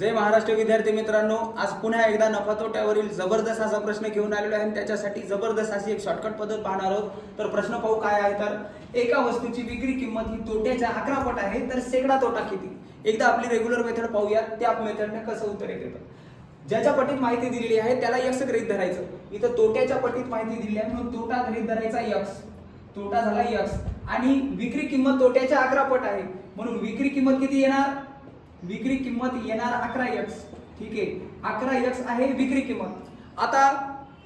जय महाराष्ट्र विद्यार्थी मित्रांनो आज पुन्हा एकदा नफा तोट्यावरील जबरदस्त असा प्रश्न घेऊन आलेलो आहे आणि त्याच्यासाठी जबरदस्त अशी एक शॉर्टकट पद्धत पाहणार आहोत. तर प्रश्न पाहू काय आहे तर एका वस्तूची विक्री किंमत ही तोट्याच्या अकरा पट आहे तर शेकडा तोटा किती? एकदा आपली रेग्युलर मेथड पाहूया त्या मेथडने कसं उत्तर येतं. ज्याच्या पटीत माहिती दिलेली आहे त्याला यक्स गृहित धरायचं. इथं तोट्याच्या पटीत माहिती दिली आहे म्हणून तोटा गृहित धरायचा यक्स तोटा झाला यक्स आणि विक्री किंमत तोट्याच्या अकरा पट आहे. म्हणून विक्री किंमत किती येणार? विक्री किंमत येणार अकरा एक्स ठीक आहे? अकरा यक्स आहे विक्री किंमत. आता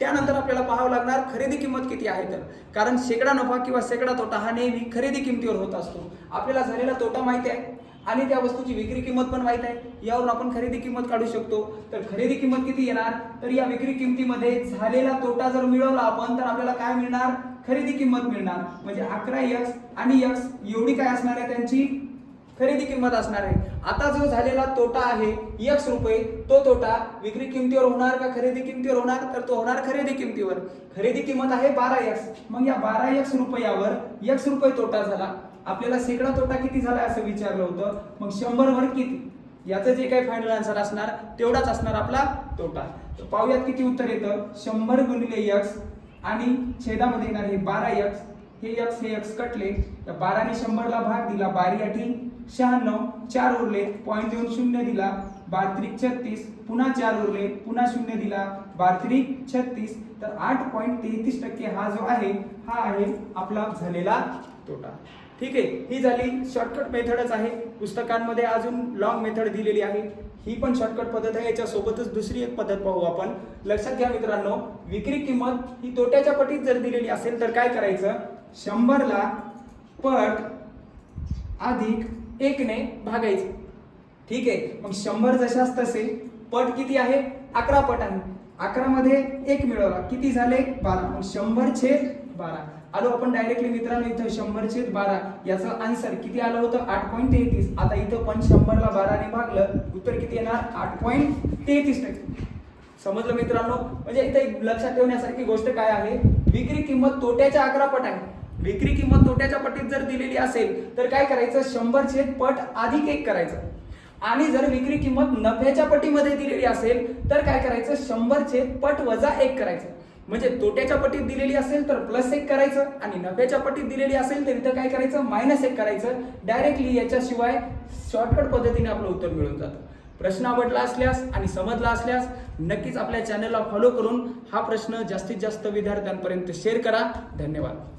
त्यानंतर आपल्याला पाहावं लागणार खरेदी किंमत किती आहे तर. कारण शेकडा नफा किंवा शेकडा तोटा हा नेहमी खरेदी किमतीवर होत असतो. आपल्याला झालेला तोटा माहिती आहे आणि त्या वस्तूची विक्री किंमत पण माहीत आहे. यावरून आपण खरेदी किंमत काढू शकतो. तर खरेदी किंमत किती येणार? तर या विक्री किमतीमध्ये झालेला तोटा जर मिळवला आपण तर आपल्याला काय मिळणार? खरेदी किंमत मिळणार. म्हणजे अकरा यक्स आणि एक्स एवढी काय असणार आहे त्यांची? खरेदी किंमत असणार आहे. आता जो झालेला तोटा आहे यक्स रुपये तो तोटा विक्री किमतीवर होणार का खरेदी किमतीवर होणार? तर तो होणार खरेदी किमतीवर. खरेदी किंमत आहे बारा यक्स मग या बारा यक्स रुपयावर यक्स रुपये तोटा झाला. आपल्याला शेकडा तोटा किती झाला असं विचारलं होतं. मग शंभरवर किती? याचं जे काही फायनल आन्सर असणार तेवढाच असणार आपला तोटा. तर पाहूयात किती उत्तर येतं. शंभर गुणिले यक्स आणि छेदामध्ये येणार हे बारा यक्स हे एक्स हे एक्स कटले तर बाराने शंभरला भाग दिला बारी अठी शहाण्णव चार उरले पॉईंट देऊन शून्य दिला बारत्रिक छत्तीस पुन्हा चार उरले पुन्हा शून्य दिला बारत्रिक छत्तीस तर आठ पॉईंट तेहतीस टक्के हा जो आहे हा आहे आपला झालेला तोटा. ठीक आहे ही झाली शॉर्टकट मेथडच आहे. पुस्तकांमध्ये अजून लॉंग मेथड दिलेली आहे. ही पण शॉर्टकट पद्धत आहे याच्यासोबतच दुसरी एक पद्धत पाहू आपण. लक्षात घ्या मित्रांनो विक्री किंमत ही तोट्याच्या पटीत जर दिलेली असेल तर काय करायचं? शंभरला पट अधिक एकने भागायचे. ठीक आहे? मग शंभर जशाच तसे पट किती आहे? अकरा पट आहे. अकरा मध्ये एक मिळवला. किती झाले? बारा. मग शंभर छेद बारा. आलो आपण डायरेक्टली मित्रांनो इथं शंभर छेद बारा. याचं आन्सर किती आलं होतं? आठ पॉईंट तेहतीस. आता इथं पण शंभरला बाराने भागलं. उत्तर किती येणार? आठ पॉईंट तेहतीस टक्के. समजलं मित्रांनो? म्हणजे इथं एक लक्षात ठेवण्यासारखी गोष्ट काय आहे? विक्री किंमत तोट्याच्या अकरा पट आहे. विक्री किंमत तोट्याच्या पटीत जर दिलेली असेल तर काय करायचं? शंभर छेद पट अधिक एक करायचं. आणि जर विक्री किंमत नफ्याच्या पटीमध्ये दिलेली असेल तर काय करायचं? शंभर छेद पट वजा एक करायचं. म्हणजे तोट्याच्या पटीत दिलेली असेल तर प्लस एक करायचं. आणि नफ्याच्या पटीत दिलेली असेल तर इथं काय करायचं? मायनस एक करायचं. डायरेक्टली याच्याशिवाय शॉर्टकट पद्धतीने आपलं उत्तर मिळून जातं. प्रश्न आवडला असल्यास आणि समजला असल्यास नक्कीच आपल्या चॅनलला फॉलो करून हा प्रश्न जास्तीत जास्त विद्यार्थ्यांपर्यंत शेअर करा. धन्यवाद.